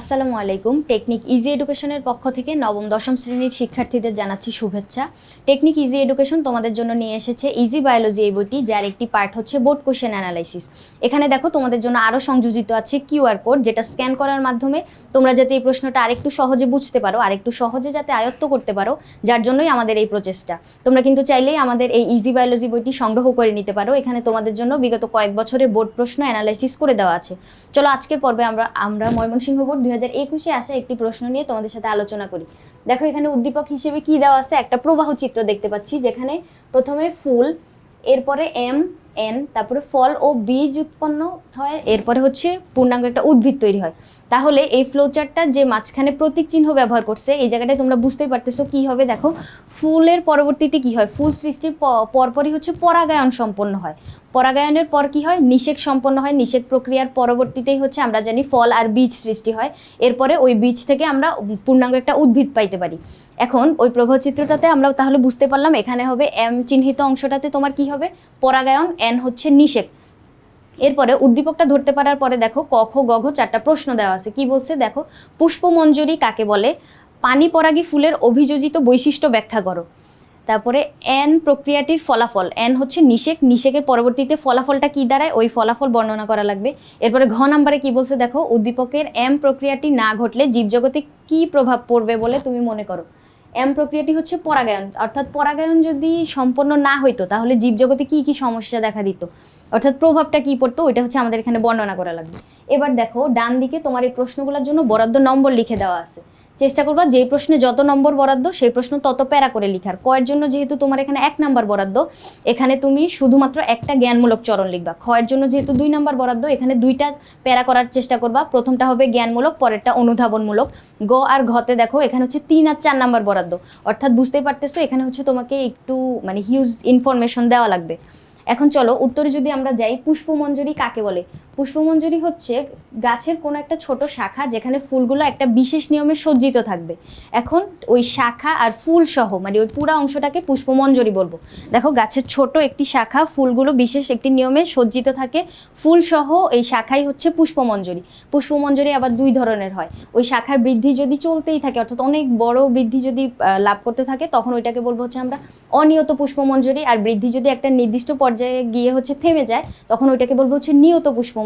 আসসালামু আলাইকুম। Technique easy এডুকেশনের পক্ষ থেকে নবম, দশম শ্রেণির শিক্ষার্থীদের জানাচ্ছি শুভেচ্ছা। টেকনিক ইজি এডুকেশন তোমাদের জন্য নিয়ে এসেছে ইজি বায়োলজি এই বইটি, যার একটি পার্ট হচ্ছে বোর্ড কোশ্চেন অ্যানালাইসিস। এখানে দেখো তোমাদের জন্য আরও সংযোজিত আছে কিউআর কোড, যেটা স্ক্যান করার মাধ্যমে তোমরা যাতে এই প্রশ্নটা আরেকটু সহজে বুঝতে পারো, আরেকটু সহজে যাতে আয়ত্ত করতে পারো, যার জন্যই আমাদের এই প্রচেষ্টা। তোমরা কিন্তু চাইলেই আমাদের এই ইজি বায়োলজি বইটি সংগ্রহ করে নিতে পারো। এখানে তোমাদের জন্য বিগত কয়েক বছরে বোর্ড প্রশ্ন অ্যানালাইসিস করে দেওয়া আছে। চলো আজকের পর্বে আমরা আমরা ময়মনসিংহ বোর্ড দুই হাজার একুশে আসা একটি প্রশ্ন নিয়ে তোমাদের সাথে আলোচনা করি। দেখো, এখানে উদ্দীপক হিসেবে কি দেওয়া আছে? একটা প্রবাহ চিত্র দেখতে পাচ্ছি, যেখানে প্রথমে ফুল, এরপরে এম, এন, তারপরে ফল ও বীজ উৎপন্ন হয়, এরপরে হচ্ছে পূর্ণাঙ্গ একটা উদ্ভিদ তৈরি হয়। তাহলে এই ফ্লোচারটা যে মাঝখানে প্রতীক চিহ্ন ব্যবহার করছে, এই জায়গাটায় তোমরা বুঝতেই পারতেছো কি হবে। দেখো, ফুলের পরবর্তীতে কি হয়? ফুল সৃষ্টির পরপরই হচ্ছে পরাগায়ন সম্পন্ন হয়। পরাগায়নের পর কি হয়? নিষেক সম্পন্ন হয়। নিষেক প্রক্রিয়ার পরবর্তীতেই হচ্ছে আমরা জানি ফল আর বীজ সৃষ্টি হয়। এরপরে ওই বীজ থেকে আমরা পূর্ণাঙ্গ একটা উদ্ভিদ পাইতে পারি। এখন ওই প্রভাচিত্রটাতে আমরা তাহলে বুঝতে পারলাম, এখানে হবে এম চিহ্নিত অংশটাতে তোমার কি হবে? পরাগায়ন এন হচ্ছে নিষেক। এরপরে উদ্দীপকটা ধরতে পারার পরে দেখো ক খ, গ চারটা প্রশ্ন দেওয়া আছে। কি বলছে? দেখো, পুষ্পমঞ্জরি কাকে বলে? পানি পরাগী ফুলের অভিযোজিত বৈশিষ্ট্য ব্যাখ্যা করো। তারপরে এন প্রক্রিয়াটির ফলাফল। এন হচ্ছে নিষেক। নিষেকের পরবর্তীতে ফলাফলটা কি দাঁড়ায়? ওই ফলাফল বর্ণনা করা লাগবে। এরপরে ঘ নাম্বারে কি বলছে? দেখো, উদ্দীপকের এম প্রক্রিয়াটি না ঘটলে জীবজগতে কি প্রভাব পড়বে বলে তুমি মনে করো? এম প্রক্রিয়াটি হচ্ছে পরাগায়ন। অর্থাৎ পরাগায়ন যদি সম্পন্ন না হইতো, তাহলে জীবজগতে কি কি সমস্যা দেখা দিত? অর্থাৎ প্রভাবটা কি পড়তো, ওইটা হচ্ছে আমাদের এখানে বর্ণনা করা লাগবে। এবার দেখো, ডান দিকে তোমার এই প্রশ্নগুলোর জন্য বরাদ্দ নম্বর লিখে দেওয়া আছে। চেষ্টা করবা, যেই প্রশ্নে যত নম্বর বরাদ্দ, সেই প্রশ্ন তত প্যারা করে লিখার। কয়ের জন্য যেহেতু তোমার এখানে এক নাম্বার বরাদ্দ, এখানে তুমি শুধুমাত্র একটা জ্ঞানমূলক চরণ লিখবা। ক্ষয়ের জন্য যেহেতু দুই নাম্বার বরাদ্দ, এখানে দুইটা প্যারা করার চেষ্টা করবা। প্রথমটা হবে জ্ঞানমূলক, পরেরটা অনুধাবনমূলক। গ আর ঘতে দেখো, এখানে হচ্ছে তিন আর চার নাম্বার বরাদ্দ। অর্থাৎ বুঝতেই পারতেছো, এখানে হচ্ছে তোমাকে একটু মানে হিউজ ইনফরমেশন দেওয়া লাগবে। এখন চলো উত্তরে যদি আমরা যাই পুষ্পমঞ্জরি কাকে বলে? পুষ্পমঞ্জরি হচ্ছে গাছের কোনো একটা ছোট শাখা যেখানে ফুলগুলো একটা বিশেষ নিয়মে সজ্জিত থাকবে। এখন ওই শাখা আর ফুল সহ মানে ওই পুরা অংশটাকে পুষ্পমঞ্জরি বলব। দেখো গাছের ছোট একটি শাখা, ফুলগুলো বিশেষ একটি নিয়মে সজ্জিত থাকে। ফুল সহ এই শাখাই হচ্ছে পুষ্পমঞ্জরি। পুষ্পমঞ্জরি আবার দুই ধরনের হয়। ওই শাখার বৃদ্ধি যদি চলতেই থাকে, অর্থাৎ অনেক বড় বৃদ্ধি যদি লাভ করতে থাকে, তখন ওইটাকে বলব হচ্ছে আমরা অনিয়ত পুষ্পমঞ্জরি। আর বৃদ্ধি যদি একটা নির্দিষ্ট পর্যায়ে গিয়ে হচ্ছে থেমে যায়, তখন ওইটাকে বলব হচ্ছে নিয়ত পুষ্পমঞ্জরি।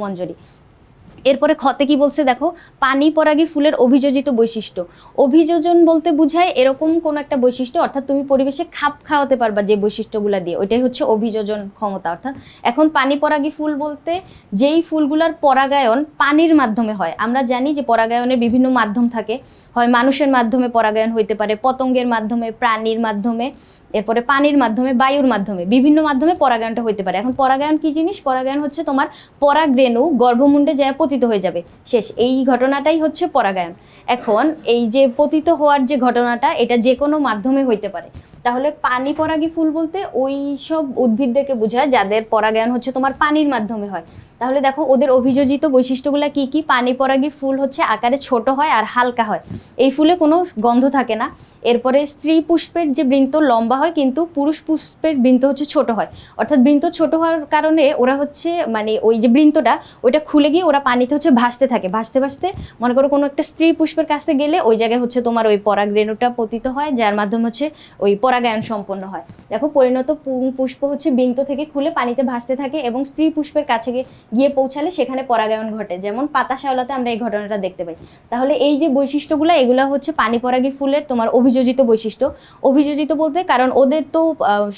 এরপরে ক্ষতে কি বলছে দেখো, পানি পরাগী ফুলের অভিযোজিত বৈশিষ্ট্য। অভিযোজন বলতে বোঝায় এরকম কোন একটা বৈশিষ্ট্য, অর্থাৎ তুমি পরিবেশে খাপ খাওয়াতে পারবা যে বৈশিষ্ট্যগুলো দিয়ে। ওইটাই হচ্ছে অভিযোজন ক্ষমতা, অর্থাৎ এখন পানি পরাগী ফুল বলতে যেই ফুলগুলার পরাগায়ন পানির মাধ্যমে হয়। আমরা জানি যে পরাগায়নের বিভিন্ন মাধ্যম থাকে। হয় মানুষের মাধ্যমে পরাগায়ন হইতে পারে, পতঙ্গের মাধ্যমে, প্রাণীর মাধ্যমে এরপরে পানির মাধ্যমে, বায়ুর মাধ্যমে, বিভিন্ন মাধ্যমে পরাগায়নটা হইতে পারে। এখন পরাগায়ন কি জিনিস? পরাগায়ন হচ্ছে তোমার পরাগরেণু গর্ভমুণ্ডে যায় পতিত হয়ে যাবে। শেষ, এই ঘটনাটাই হচ্ছে পরাগায়ন। এখন এই যে পতিত হওয়ার যে ঘটনাটা, এটা যে কোনো মাধ্যমে হইতে পারে। তাহলে পানি পরাগী ফুল বলতে ওই সব উদ্ভিদদেরকে বোঝায় যাদের পরাগায়ন হচ্ছে তোমার পানির মাধ্যমে হয়। তাহলে দেখো, ওদের অভিযোজিত বৈশিষ্ট্যগুলো কি কি? পানি পরাগী ফুল হচ্ছে আকারে ছোট হয় আর হালকা হয়। এই ফুলে কোনো গন্ধ থাকে না। এরপরে স্ত্রী পুষ্পের যে বৃন্ত লম্বা হয়, কিন্তু পুরুষ পুষ্পের বৃন্ত হচ্ছে ছোট হয়। অর্থাৎ বৃন্ত ছোট হওয়ার কারণে ওরা হচ্ছে মানে ওই যে বৃন্তটা, ওইটা খুলে গিয়ে ওরা পানিতে হচ্ছে ভাসতে থাকে। ভাসতে ভাসতে মনে করো কোনো একটা স্ত্রী পুষ্পের কাছে গেলে ওই জায়গায় হচ্ছে তোমার ওই পরাগ রেণুটা পতিত হয়, যার মাধ্যমে হচ্ছে ওই পরাগায়ন সম্পন্ন হয়। দেখো, পরিণত পুষ্প হচ্ছে বৃন্ত থেকে খুলে পানিতে ভাসতে থাকে এবং স্ত্রী পুষ্পের কাছে গিয়ে- পৌঁছালে সেখানে পরাগায়ন ঘটে। যেমন পাতা শ্যাওলাতে আমরা এই ঘটনাটা দেখতে পাই। তাহলে এই যে বৈশিষ্ট্যগুলো, এগুলো হচ্ছে পানি পরাগী ফুলের তোমার অভিযোজিত বৈশিষ্ট্য। অভিযোজিত বলতে কারণ ওদের তো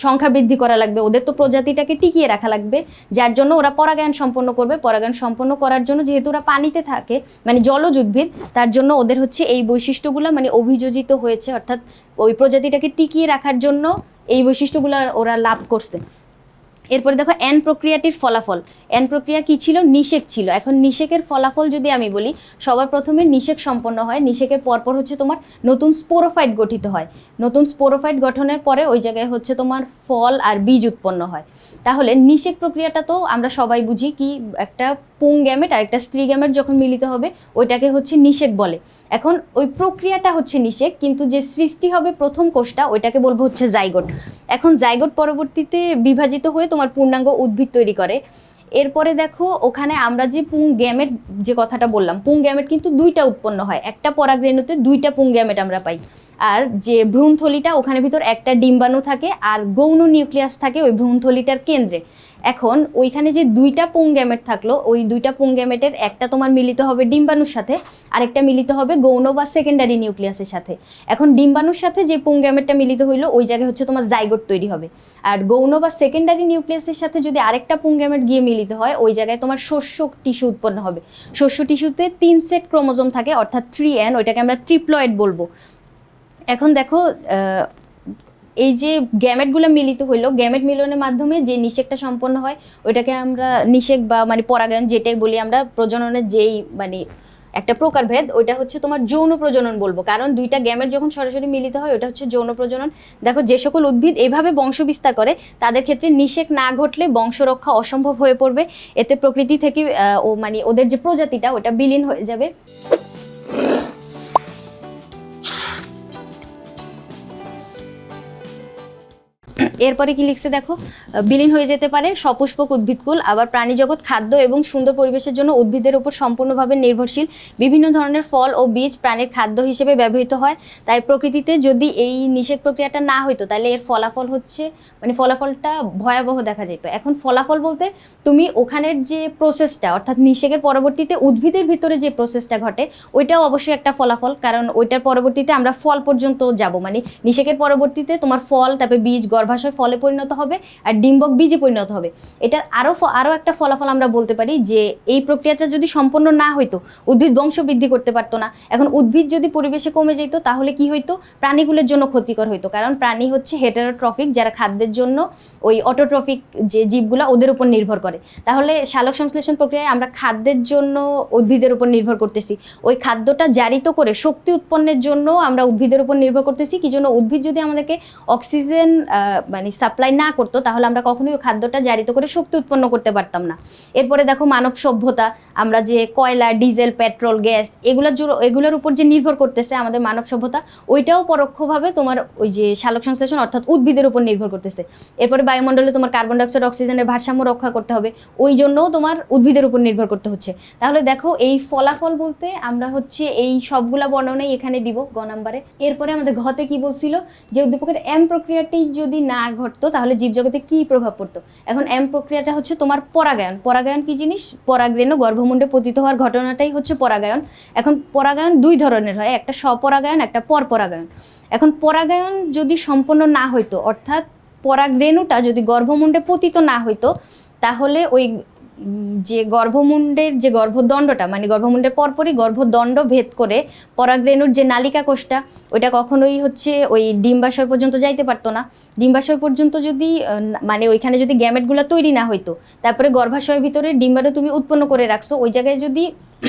সংখ্যা বৃদ্ধি করা লাগবে, ওদের তো প্রজাতিটাকে টিকিয়ে রাখা লাগবে, যার জন্য ওরা পরাগায়ন সম্পন্ন করবে। পরাগায়ন সম্পন্ন করার জন্য যেহেতু ওরা পানিতে থাকে মানে জলজ উদ্ভিদ তার জন্য ওদের হচ্ছে এই বৈশিষ্ট্যগুলো মানে অভিযোজিত হয়েছে, অর্থাৎ ওই প্রজাতিটাকে টিকিয়ে রাখার জন্য এই বৈশিষ্ট্যগুলো ওরা লাভ করছে। এরপরে দেখো এন প্রক্রিয়াটির ফলাফল। এন প্রক্রিয়া কি ছিল? নিষেক ছিল। এখন নিষেকের ফলাফল যদি আমি বলি, সবার প্রথমে নিষেক সম্পন্ন হয়। নিষেকের পরপর হচ্ছে তোমার নতুন স্পোরোফাইট গঠিত হয়। নতুন স্পোরোফাইট গঠনের পরে ওই জায়গায় হচ্ছে তোমার ফল আর বীজ উৎপন্ন হয়। তাহলে নিষেক প্রক্রিয়াটা তো আমরা সবাই বুঝি কি একটা পুং গ্যামেট আর একটা স্ত্রী গ্যামেট যখন মিলিত হবে, ওইটাকে হচ্ছে নিষেক বলে। এখন ওই প্রক্রিয়াটা হচ্ছে নিষেক, কিন্তু যে সৃষ্টি হবে প্রথম কোষটা, ওইটাকে বলব হচ্ছে জাইগোট এখন জাইগোট পরবর্তীতে বিভাজিত হয়ে তোমার পূর্ণাঙ্গ উদ্ভিদ তৈরি করে। এরপরে দেখো, ওখানে আমরা যে পুং গ্যামেট যে কথাটা বললাম, পুং গ্যামেট কিন্তু দুইটা উৎপন্ন হয়। একটা পরাগরেণুতে দুইটা পুং গ্যামেট আমরা পাই। আর যে ভ্রূণথলিটা, ওখানে ভিতর একটা ডিম্বাণু থাকে, আর গৌণ নিউক্লিয়াস থাকে ওই ভ্রূণথলিটার কেন্দ্রে। এখন ওইখানে যে দুইটা পুং গ্যামেট থাকল, ওই দুইটা পুং গ্যামেটের একটা তোমার মিলিত হবে ডিম্বাণুর সাথে, আরেকটা মিলিত হবে গৌণ বা সেকেন্ডারি নিউক্লিয়াসের সাথে। এখন ডিম্বাণুর সাথে যে পুং গ্যামেটটা মিলিত হইল, ওই জায়গায় হচ্ছে তোমার জাইগোট তৈরি হবে। আর গৌণ বা সেকেন্ডারি নিউক্লিয়াসের সাথে যদি আরেকটা পুং গ্যামেট গিয়ে মিলিত হয়, ওই জায়গায় তোমার শস্য টিস্যু উৎপন্ন হবে। শস্য টিস্যুতে তিন সেট ক্রোমোজোম থাকে, অর্থাৎ থ্রি এন ওইটাকে আমরা ট্রিপ্লয়েড বলব। এখন দেখো এই যে গ্যামেটগুলো মিলিত হইল গ্যামেট মিলনের মাধ্যমে যে নিষেকটা সম্পন্ন হয়, ওইটাকে আমরা নিষেক বা মানে পরাগায়ন যেটাই বলি আমরা, প্রজননের যেই মানে একটা প্রকারভেদ, ওইটা হচ্ছে তোমার যৌন প্রজনন বলব। কারণ দুইটা গ্যামেট যখন সরাসরি মিলিত হয় ওটা হচ্ছে যৌন প্রজনন। দেখো, যে সকল উদ্ভিদ এভাবে বংশ বিস্তার করে, তাদের ক্ষেত্রে নিষেক না ঘটলে বংশ রক্ষা অসম্ভব হয়ে পড়বে। এতে প্রকৃতি থেকে ও মানে ওদের যে প্রজাতিটা, ওটা বিলীন হয়ে যাবে। এরপরে কি লিখছে দেখো? বিলীন হয়ে যেতে পারে সপুষ্পক উদ্ভিদকুল আবার প্রাণী জগৎ, খাদ্য এবং সুন্দর পরিবেশের জন্য উদ্ভিদের উপর সম্পূর্ণভাবে নির্ভরশীল। বিভিন্ন ধরনের ফল ও বীজ প্রাণীর খাদ্য হিসেবে ব্যবহৃত হয়। তাই প্রকৃতিতে যদি এই নিষেক প্রক্রিয়াটা না হইতো, তাহলে এর ফলাফল হচ্ছে মানে ফলাফলটা ভয়াবহ দেখা যেত। এখন ফলাফল বলতে তুমি ওখানের যে প্রসেসটা অর্থাৎ নিষেকের পরবর্তীতে উদ্ভিদের ভিতরে যে প্রসেসটা ঘটে, ওইটাও অবশ্যই একটা ফলাফল। কারণ ওইটার পরবর্তীতে আমরা ফল পর্যন্ত যাব। মানে নিষেকের পরবর্তীতে তোমার ফল, তারপরে বীজ, গর্ভাশয় ফলে পরিণত হবে আর ডিম্বক বীজে পরিণত হবে। এটার আরও আরও একটা ফলাফল আমরা বলতে পারি যে, এই প্রক্রিয়াটা যদি সম্পন্ন না হইতো, উদ্ভিদ বংশ বৃদ্ধি করতে পারতো না। এখন উদ্ভিদ যদি পরিবেশে কমে যেত, তাহলে কি হইতো? প্রাণীগুলোর জন্য ক্ষতিকর হইতো। কারণ প্রাণী হচ্ছে হেটারোট্রফিক যারা খাদ্যের জন্য ওই অটোট্রফিক যে জীবগুলা ওদের উপর নির্ভর করে। তাহলে শালক সংশ্লেষণ প্রক্রিয়ায় আমরা খাদ্যের জন্য উদ্ভিদের উপর নির্ভর করতেছি। ওই খাদ্যটা জারিত করে শক্তি উৎপন্নের জন্য আমরা উদ্ভিদের উপর নির্ভর করতেছি। কি জন্য? উদ্ভিদ যদি আমাদেরকে অক্সিজেন মানে সাপ্লাই না করতো, তাহলে আমরা কখনোই খাদ্যটা জারিত করে শক্তি উৎপন্ন করতে পারতাম না। এরপরে দেখো মানব সভ্যতা, আমরা যে কয়লা, ডিজেল, পেট্রোল, গ্যাস এগুলোর এগুলোর উপর যে নির্ভর করতেছে আমাদের মানব সভ্যতা, ওইটাও পরোক্ষভাবে তোমার ওই যে শালক সংশ্লেষণ অর্থাৎ উদ্ভিদের উপর নির্ভর করতেছে। এরপরে বায়ুমণ্ডলে তোমার কার্বন ডাইঅক্সাইড অক্সিজেনের ভারসাম্য রক্ষা করতে হবে, ওই জন্যও তোমার উদ্ভিদের উপর নির্ভর করতে হচ্ছে। তাহলে দেখো এই ফলাফল বলতে আমরা হচ্ছে এই সবগুলা বর্ণনাই এখানে দিব গ নাম্বারে। এরপরে আমাদের ঘতে কি বলছিল? যে উদ্দীপকের এম প্রক্রিয়াটি যদি না ঘটতো, তাহলে জীবজগতে কি প্রভাব পড়তো? এখন এম প্রক্রিয়াটা হচ্ছে তোমার পরাগায়ন। পরাগায়ন কি জিনিস? পরাগরেণু গর্ভমুণ্ডে পতিত হওয়ার ঘটনাটাই হচ্ছে পরাগায়ন। এখন পরাগায়ন দুই ধরনের হয়, একটা স্বপরাগায়ন, একটা পরপরাগায়ন। এখন পরাগায়ন যদি সম্পন্ন না হইতো, অর্থাৎ পরাগরেণুটা যদি গর্ভমুণ্ডে পতিত না হইতো, তাহলে ওই যে গর্ভমুণ্ডের যে গর্ভদণ্ডটা মানে গর্ভমুণ্ডের পরপরই গর্ভদণ্ড ভেদ করে পরাগরেণুর যে নালিকা কোষটা, ওইটা কখনোই হচ্ছে ওই ডিম্বাশয় পর্যন্ত যাইতে পারতো না। ডিম্বাশয় পর্যন্ত যদি মানে ওইখানে যদি গ্যামেটগুলো তৈরি না হইতো, তারপরে গর্ভাশয়ের ভিতরে ডিম্বাণু তুমি উৎপন্ন করে রাখছো, ওই জায়গায় যদি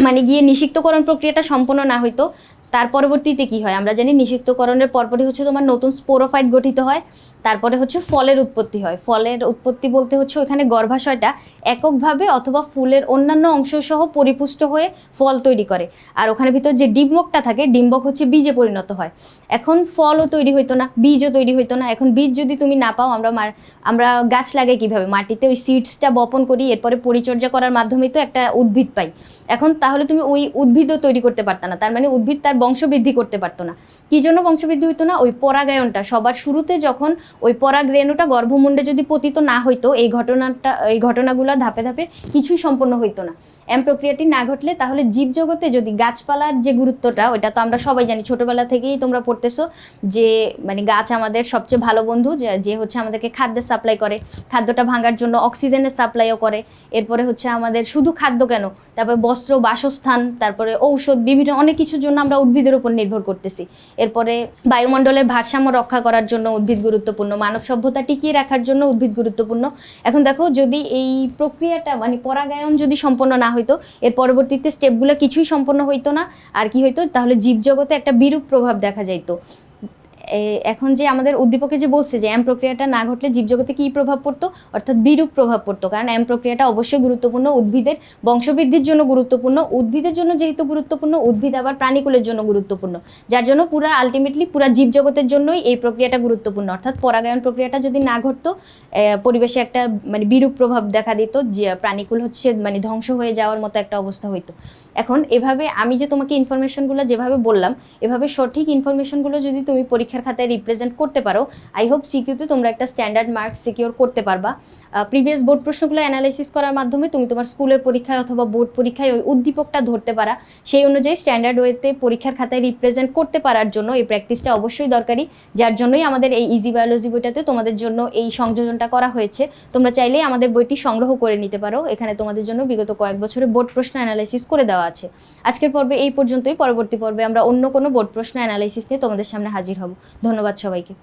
মানে গিয়ে নিষিক্তকরণ প্রক্রিয়াটা সম্পন্ন না হইতো তার পরবর্তীতে কি হয়? আমরা জানি নিষিক্তকরণের পরপরই হচ্ছে তোমার নতুন স্পোরোফাইট গঠিত হয়, তারপরে হচ্ছে ফলের উৎপত্তি হয়। ফলের উৎপত্তি বলতে হচ্ছে ওখানে গর্ভাশয়টা এককভাবে অথবা ফুলের অন্যান্য অংশ সহ পরিপুষ্ট হয়ে ফল তৈরি করে। আর ওখানে ভিতর যে ডিম্বকটা থাকে, ডিম্বক হচ্ছে বীজে পরিণত হয়। এখন ফলও তৈরি হইতো না, বীজও তৈরি হইতো না। এখন বীজ যদি তুমি না পাও, আমরা মার- আমরা গাছ লাগাই কীভাবে? মাটিতে ওই সিডসটা বপন করি, এরপরে পরিচর্যা করার মাধ্যমেই তো একটা উদ্ভিদ পাই। এখন তাহলে তুমি ওই উদ্ভিদও তৈরি করতে পারতো না। তার মানে উদ্ভিদ তার বংশবৃদ্ধি করতে পারতো না। কি জন্য বংশবৃদ্ধি হইতো না? ওই পরাগায়নটা। সবার শুরুতে যখন ওই পরাগ রেণুটা গর্ভমুণ্ডে যদি পতিত না হইতো, এই ঘটনাটা, এই ঘটনাগুলো ধাপে ধাপে কিছুই সম্পন্ন হইতো না। এম প্রক্রিয়াটি না ঘটলে তাহলে জীবজগতে যদি গাছপালার যে গুরুত্বটা, ওইটা তো আমরা সবাই জানি, ছোটবেলা থেকেই তোমরা পড়তেছো যে মানে গাছ আমাদের সবচেয়ে ভালো বন্ধু, যে হচ্ছে আমাদেরকে খাদ্যের সাপ্লাই করে। খাদ্যটা ভাঙার জন্য অক্সিজেনের সাপ্লাইও করে। এরপরে হচ্ছে আমাদের শুধু খাদ্য কেন? তারপরে বস্ত্র, বাসস্থান, তারপরে ঔষধ, বিভিন্ন অনেক কিছুর জন্য আমরা উদ্ভিদের উপর নির্ভর করতেছি। এরপরে বায়ুমণ্ডলের ভারসাম্য রক্ষা করার জন্য উদ্ভিদ গুরুত্বপূর্ণ, মানব সভ্যতা টিকিয়ে রাখার জন্য উদ্ভিদ গুরুত্বপূর্ণ। এখন দেখো, যদি এই প্রক্রিয়াটা মানে পরাগায়ন যদি সম্পন্ন না হইতো, এর পরবর্তীতে স্টেপগুলো কিছুই সম্পন্ন হইতো না। আর কি হইতো? তাহলে জীবজগতে একটা বিরূপ প্রভাব দেখা যাইতো। এখন যে আমাদের উদ্দীপকে যে বলছে যে এম প্রক্রিয়াটা না ঘটলে জীবজগতে কী প্রভাব পড়তো? অর্থাৎ বিরূপ প্রভাব পড়তো। কারণ অ্যাম প্রক্রিয়াটা অবশ্যই গুরুত্বপূর্ণ উদ্ভিদের বংশবৃদ্ধির জন্য গুরুত্বপূর্ণ। উদ্ভিদের জন্য যেহেতু গুরুত্বপূর্ণ, উদ্ভিদ আবার প্রাণীকুলের জন্য গুরুত্বপূর্ণ। যার জন্য পুরা আলটিমেটলি পুরা জীবজগতের জন্যই এই প্রক্রিয়াটা গুরুত্বপূর্ণ। অর্থাৎ পরাগায়ন প্রক্রিয়াটা যদি না ঘটতো পরিবেশে একটা মানে বিরূপ প্রভাব দেখা দিত, যে প্রাণীকুল হচ্ছে মানে ধ্বংস হয়ে যাওয়ার মতো একটা অবস্থা হইতো। এখন এভাবে আমি যে তোমাকে ইনফরমেশনগুলো যেভাবে বললাম, এভাবে সঠিক ইনফরমেশনগুলো যদি তুমি পরীক্ষার খাতায় রিপ্রেজেন্ট করতে পারো। আই হোপ সিকিউতে তোমরা একটা স্ট্যান্ডার্ড মার্কস সিকিউর করতে পারবা। প্রিভিয়াস বোর্ড প্রশ্নগুলো অ্যানালাইসিস করার মাধ্যমে তুমি তোমার স্কুলের পরীক্ষায় অথবা বোর্ড পরীক্ষায় ওই উদ্দীপকটা ধরতে পারা। সেই অনুযায়ী স্ট্যান্ডার্ড ওয়েতে পরীক্ষার খাতায় রিপ্রেজেন্ট করতে পারার জন্য এই প্র্যাকটিসটা অবশ্যই দরকারি। যার জন্যই আমাদের এই ইজি বায়োলজি বইটাতে তোমাদের জন্য এই সংযোজনটা করা হয়েছে। তোমরা চাইলেই আমাদের বইটি সংগ্রহ করে নিতে পারো। এখানে তোমাদের জন্য বিগত কয়েক বছরে বোর্ড প্রশ্ন অ্যানালাইসিস করে দেওয়া আছে। আজকের পর্বে এই পর্যন্তই। পরবর্তী পর্বে আমরা অন্য কোনো বোর্ড প্রশ্ন অ্যানালাইসিস নিয়ে তোমাদের সামনে হাজির হব। ধন্যবাদ সবাইকে।